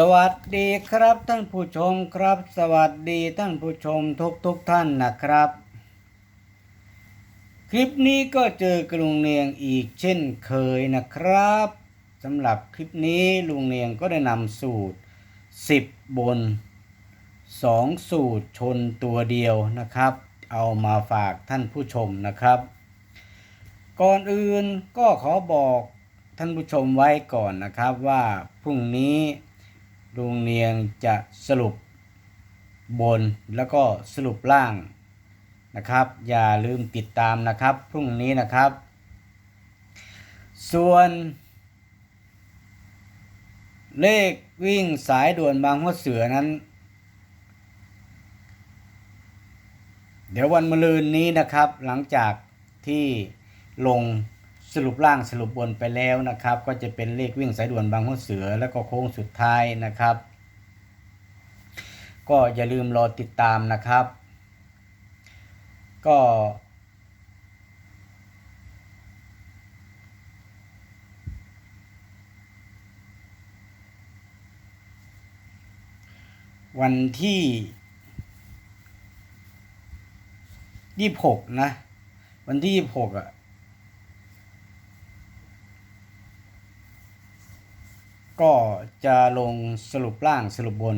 สวัสดีครับท่านผู้ชมครับ สวัสดีท่านผู้ชมทุกทุกท่านนะครับ คลิปนี้ก็เจอกรุงเนียงอีกเช่นเคยนะครับสำหรับคลิปนี้ลุงเนียงก็ได้นำสูตร 10 บน 2 สูตรชนตัวเดียวนะครับ เอามาฝากท่านผู้ชมนะครับ ก่อนอื่นก็ขอบอกท่านผู้ชมไว้ก่อนนะครับว่าพรุ่งนี้ ลุงเนียงจะสรุปบนแล้วก็สรุปล่างนะครับ อย่าลืมติดตามนะครับ พรุ่งนี้นะครับ ส่วน เลขวิ่งสายด่วนบางหัวเสือนั้น เดี๋ยววันมะรืนนี้นะครับ หลังจากที่ลง สรุปล่างสรุปบนไปแล้วนะครับ ก็จะเป็นเลขวิ่งสายด่วนบางหัวเสือแล้วก็โค้งสุดท้ายนะครับ ก็อย่าลืมรอติดตามนะครับ ก็ วันที่ยี่หกนะ วันที่ยี่หกอะ ก็จะลงสรุปล่างสรุปบน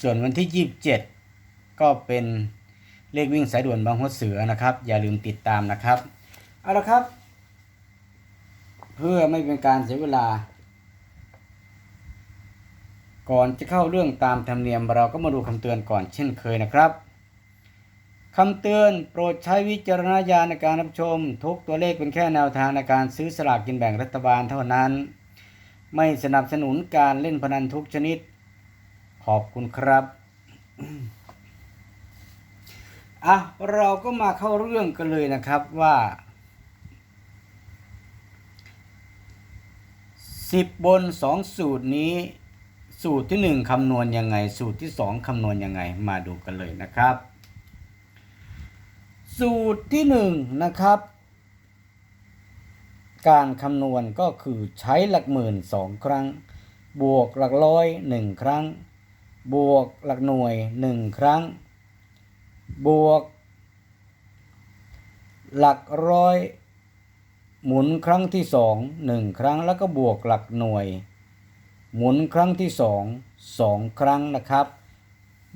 ส่วนวันที่ยี่สิบเจ็ดก็เป็นเลขวิ่งสายด่วนบางหัวเสือนะครับ อย่าลืมติดตามนะครับ เอาละครับ เพื่อไม่เป็นการเสียเวลา ก่อนจะเข้าเรื่องตามธรรมเนียมเราก็มาดูคำเตือนก่อนเช่นเคยนะครับคำเตือนโปรดใช้วิจารณญาณในการรับชม ทุกตัวเลขเป็นแค่แนวทางในการซื้อสลากกินแบ่งรัฐบาลเท่านั้น ไม่สนับสนุนการเล่นพนันทุกชนิด ขอบคุณครับอะเราก็มาเข้าเรื่องกันเลยนะครับว่า 10 บน 2 สูตรนี้ สูตรที่ 1คำนวณยังไง สูตรที่ 2คำนวณยังไงมาดูกันเลยนะครับ สูตรที่ 1 นะครับ การคำนวณก็คือใช้หลักหมื่นสองครั้ง บวกหลักร้อยหนึ่งครั้ง บวกหลักหน่วยหนึ่งครั้ง บวก หลักร้อยหมุนครั้งที่สองหนึ่งครั้งแล้วก็บวกหลักหน่วย หมุนครั้งที่สองสองครั้งนะครับ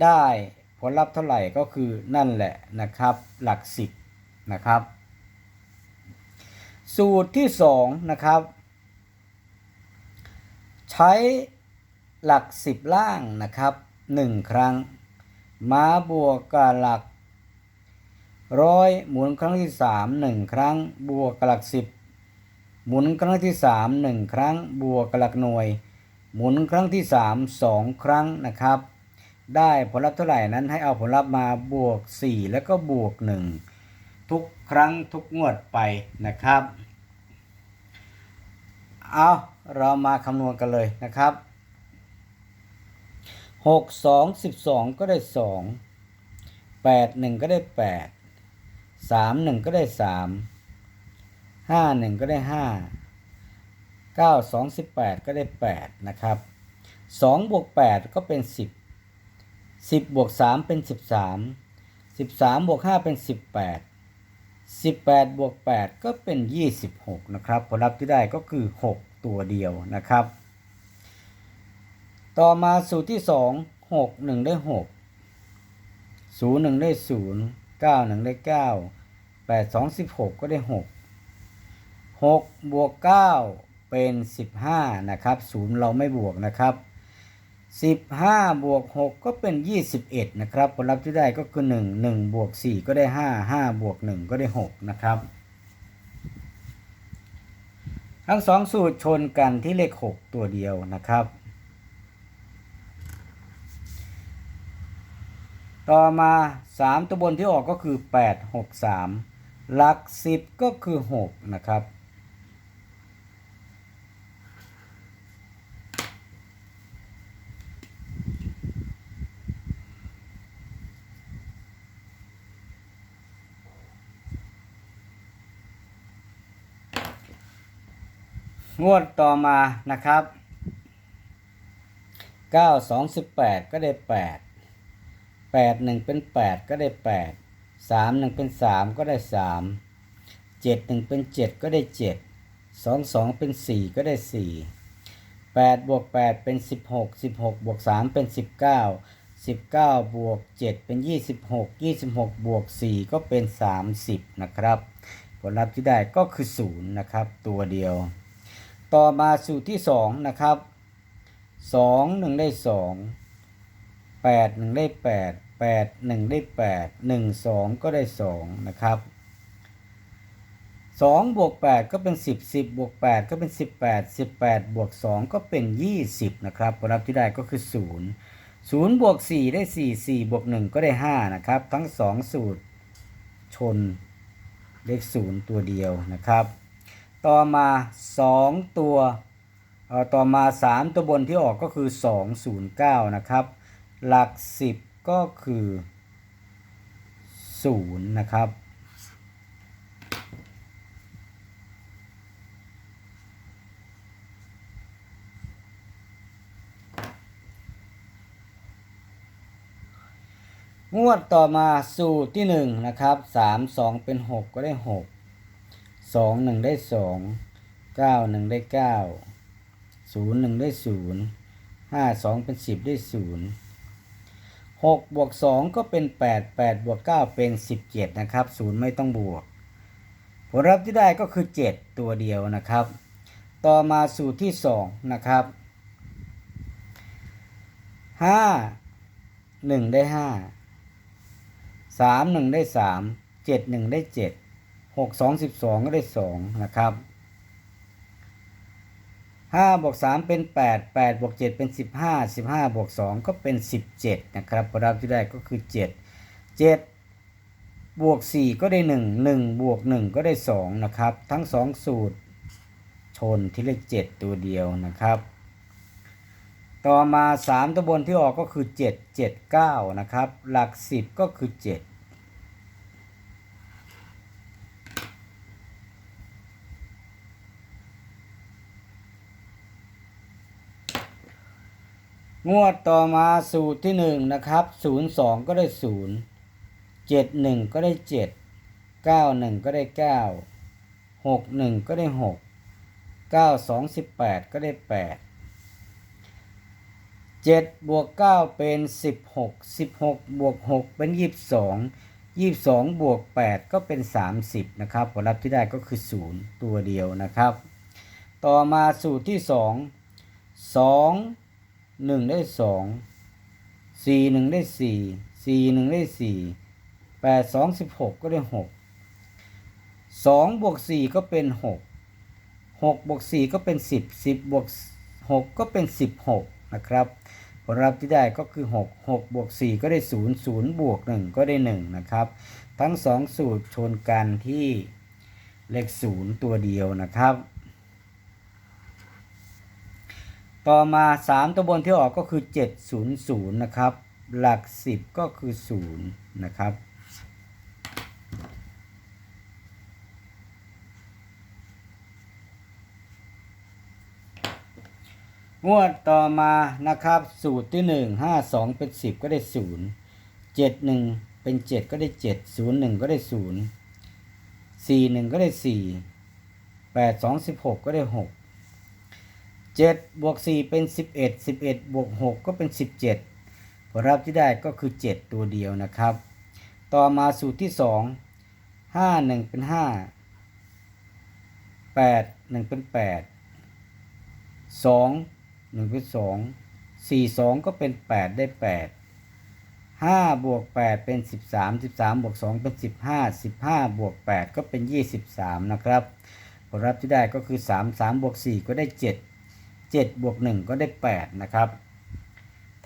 ได้ผลลัพธ์เท่าไหร่ก็คือนั่นแหละนะครับ หลักสิบนะครับ สูตรที่สองนะครับ ใช้หลักสิบล่างนะครับหนึ่งครั้งมาบวกกับหลักร้อยหมุนครั้งที่สามหนึ่งครั้ง บวกกับหลักสิบหมุนครั้งที่สามหนึ่งครั้ง บวกกับหลักหน่วย หมุนครั้งที่สามสองครั้งนะครับ ได้ผลลัพธ์เท่าไหร่นั้นให้เอาผลลัพธ์มาบวก 4 แล้วก็บวก 1 ทุกครั้งทุกงวดไปนะครับ เอาเรามาคำนวณกันเลยนะครับ 6 2 12 ก็ได้ 2 8 1 ก็ได้ 8 3 1 ก็ได้ 3 5 1 ก็ได้ 5 9 2 18 ก็ได้ 8 นะครับ 2 บวก 8 ก็เป็น 10 10 บวก 3 เป็น 13 13 บวก 5 เป็น 18 18 บวก 8 ก็เป็น 26 นะครับ ผลลัพธ์ที่ได้ก็คือ 6 ตัวเดียวนะครับ ต่อมาสูตรที่ 2 6 1 ได้ 6 0 1 ได้ 0 9 1 ได้ 9 8 2 16 ก็ได้ 6 6 บวก 9 เป็น 15 นะครับ 0 เราไม่บวกนะครับ 15 บวก 6 ก็เป็น 21 นะครับ ผลลัพธ์ที่ได้ก็คือ 1 1 บวก 4 ก็ได้ 5 5 บวก 1 ก็ได้ 6 นะครับ ทั้งสองสูตรชนกันที่เลข 6 ตัวเดียวนะครับ ต่อมา 3 ตัวบนที่ออกก็คือ 8 6 3 หลัก 10 ก็คือ 6 นะครับ งวดต่อมานะครับเก้าสองสิบแปดก็ได้แปดแปดหนึ่งเป็นแปดก็ได้แปดสามหนึ่งเป็นสามก็ได้สามเจ็ดหนึ่งเป็นเจ็ดก็ได้เจ็ดสองสองเป็นสี่ก็ได้สี่แปดบวกแปดเป็นสิบหกสิบหกบวกสามเป็นสิบเก้าสิบเก้าบวกเจ็ดเป็นยี่สิบหกยี่สิบหกบวกสี่ก็เป็นสามสิบนะครับ ผลลัพธ์ที่ได้ก็คือศูนย์นะครับ ตัวเดียว ต่อมาสูตรที่สองนะครับสองหนึ่งได้สองแปดหนึ่งได้แปดแปดหนึ่งได้แปดหนึ่งสองก็ได้สองนะครับสองบวกแปดก็เป็นสิบสิบบวกแปดก็เป็นสิบแปดสิบแปดบวกสองก็เป็นยี่สิบนะครับผลลัพธ์ที่ได้ก็คือศูนย์ศูนย์บวกสี่ได้สี่สี่บวกหนึ่งก็ได้ห้านะครับ ทั้งสองสูตรชนเลขศูนย์ตัวเดียวนะครับ ต่อมา 2 ตัวเอ่อต่อมา 3 ตัวบนที่ออกก็คือ 209 นะครับ หลัก 10 ก็คือ 0 นะครับ งวดต่อมาสูตรที่ 1 นะครับ 3 2 เป็น 6 ก็ได้ 6 สองหนึ่งได้สองเก้าหนึ่งได้เก้าศูนย์หนึ่งได้ศูนย์ห้าสองเป็นสิบได้ศูนย์หกบวกสองก็เป็นแปดแปดบวกเก้าเป็นสิบเจ็ดนะครับศูนย์ไม่ต้องบวก ผลลัพธ์ที่ได้ก็คือเจ็ดตัวเดียวนะครับ ต่อมาสูตรที่สองนะครับห้าหนึ่งได้ห้าสามหนึ่งได้สามเจ็ดหนึ่งได้เจ็ด หกสองสิบสองก็ได้สองนะครับห้าบวกสามเป็นแปดแปดบวกเจ็ดเป็นสิบห้าสิบห้าบวกสองก็เป็นสิบเจ็ดนะครับผลลัพธ์ที่ได้ก็คือเจ็ดเจ็ดบวกสี่ก็ได้หนึ่งหนึ่งบวกหนึ่งก็ได้สองนะครับ ทั้งสองสูตรชนที่เลขเจ็ดตัวเดียวนะครับ ต่อมาสามตัวบนที่ออกก็คือเจ็ดเจ็ดเก้านะครับ หลักสิบก็คือเจ็ด งวดต่อมาสูตรที่หนึ่งนะครับศูนย์สองก็ได้ศูนย์เจ็ดหนึ่งก็ได้เจ็ดเก้าหนึ่งก็ได้เก้าหกหนึ่งก็ได้หกเก้าสองสิบแปดก็ได้แปดเจ็ดบวกเก้าเป็นสิบหกสิบหกบวกหกเป็นยี่สิบสองยี่สิบสองบวกแปดก็เป็นสามสิบนะครับผลลัพธ์ที่ได้ก็คือศูนย์ตัวเดียวนะครับ ต่อมาสูตรที่สองสอง หนึ่งได้สองสี่หนึ่งได้สี่สี่หนึ่งได้สี่แปดสองสิบหกก็ได้หกสองบวกสี่ก็เป็นหกหกบวกสี่ก็เป็นสิบสิบบวกหกก็เป็นสิบหกนะครับผลลัพธ์ที่ได้ก็คือหกหกบวกสี่ก็ได้ศูนย์ศูนย์บวกหนึ่งก็ได้หนึ่งนะครับ ทั้งสองสูตรชนกันที่เลขศูนย์ตัวเดียวนะครับ ต่อมา 3 ตัวบนที่ออกก็คือ 700 นะครับ หลัก 10 ก็คือ 0 นะครับ งวดต่อมานะครับ สูตรที่ 1 5 2 เป็น 10 ก็ได้ 0 7 1 เป็น 7 ก็ได้ 7 0 1 ก็ได้ 0 4 1 ก็ได้ 4 8 2 16 ก็ได้ 6 เจ็ดบวกสี่เป็นสิบเอ็ดสิบเอ็ดบวกหกก็เป็นสิบเจ็ดผลลัพธ์ที่ได้ก็คือเจ็ดตัวเดียวนะครับ ต่อมาสูตรที่สองห้าหนึ่งเป็นห้าแปดหนึ่งเป็นแปดสองหนึ่งเป็นสองสี่สองก็เป็นแปดได้แปดห้าบวกแปดเป็นสิบสามสิบสามบวกสองเป็นสิบห้าสิบห้าบวกแปดก็เป็นยี่สิบสามนะครับ ผลลัพธ์ที่ได้ก็คือสามสามบวกสี่ก็ได้เจ็ด 7บวก1ก็ได้ 8 นะครับ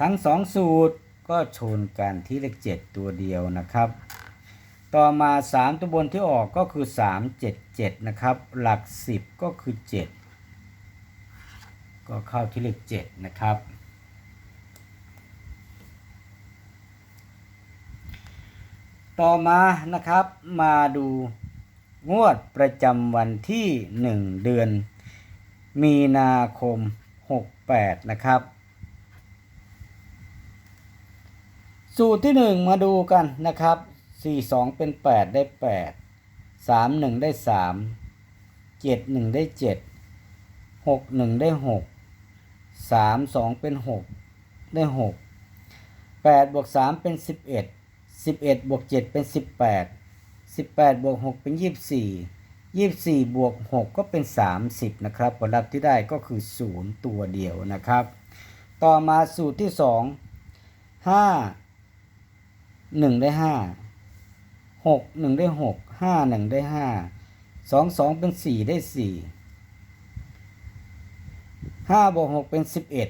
ทั้ง 2 สูตรก็ชนกันที่เลข 7 ตัวเดียวนะครับ ต่อมา 3 ตัวบนที่ออกก็คือ 3 7 7 นะครับ หลัก 10 ก็คือ 7 ก็เข้าที่เลข 7 นะครับต่อมานะครับมาดูงวดประจำวันที่ 1 เดือน มีนาคม 68 นะครับ สูตรที่หนึ่งมาดูกันนะครับสี่สองเป็นแปดได้แปดสามหนึ่งได้สามเจ็ดหนึ่งได้เจ็ดหกหนึ่งได้หกสามสองเป็นหกได้หกแปดบวกสามเป็นสิบเอ็ดสิบเอ็ดบวกเจ็ดเป็นสิบแปดสิบแปดบวกหกเป็นยี่ สิบสี่ยี่สิบสี่บวกหกก็เป็นสามสิบนะครับผลลัพธ์ที่ได้ก็คือศูนย์ตัวเดียวนะครับ ต่อมาสูตรที่สองห้าหนึ่งได้ห้าหกหนึ่งได้หกห้าหนึ่งได้ห้าสองสองเป็นสี่ได้สี่ห้าบวกหกเป็นสิบเอ็ด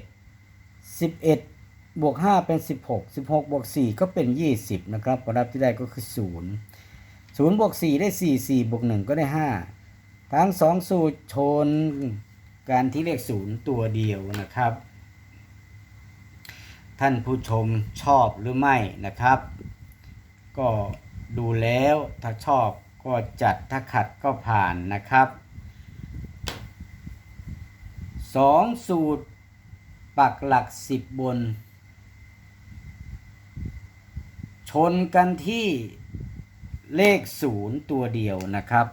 สิบเอ็ดบวกห้าเป็นสิบหกสิบหกบวกสี่ก็เป็นยี่สิบนะครับผลลัพธ์ที่ได้ก็คือศู นย์ศูนย์บวกสี่ได้สี่สี่บวกหนึ่งก็ได้ห้าทั้งสองสูตรชนการที่เลขศูนย์ตัวเดียวนะครับ ท่านผู้ชมชอบหรือไม่นะครับ ก็ดูแล้วถ้าชอบก็จัดถ้าขัดก็ผ่านนะครับสองสูตรปักหลักสิบบน ชนกันที่ เลขศูนย์ตัวเดียวนะครับ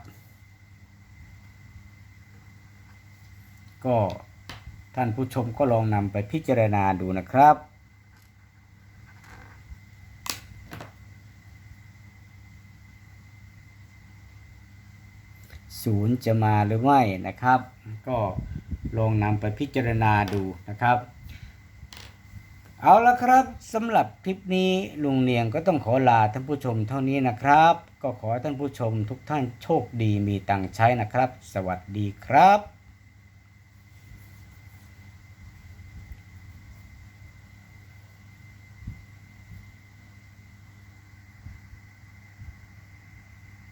ก็ท่านผู้ชมก็ลองนำไปพิจารณาดูนะครับ ศูนย์จะมาหรือไม่นะครับ ก็ลองนำไปพิจารณาดูนะครับ เอาละครับสำหรับคลิปนี้ลุงเนียงก็ต้องขอลาท่านผู้ชมเท่านี้นะครับ ก็ขอท่านผู้ชมทุกท่านโชคดีมีตังใช้นะครับ สวัสดีครับ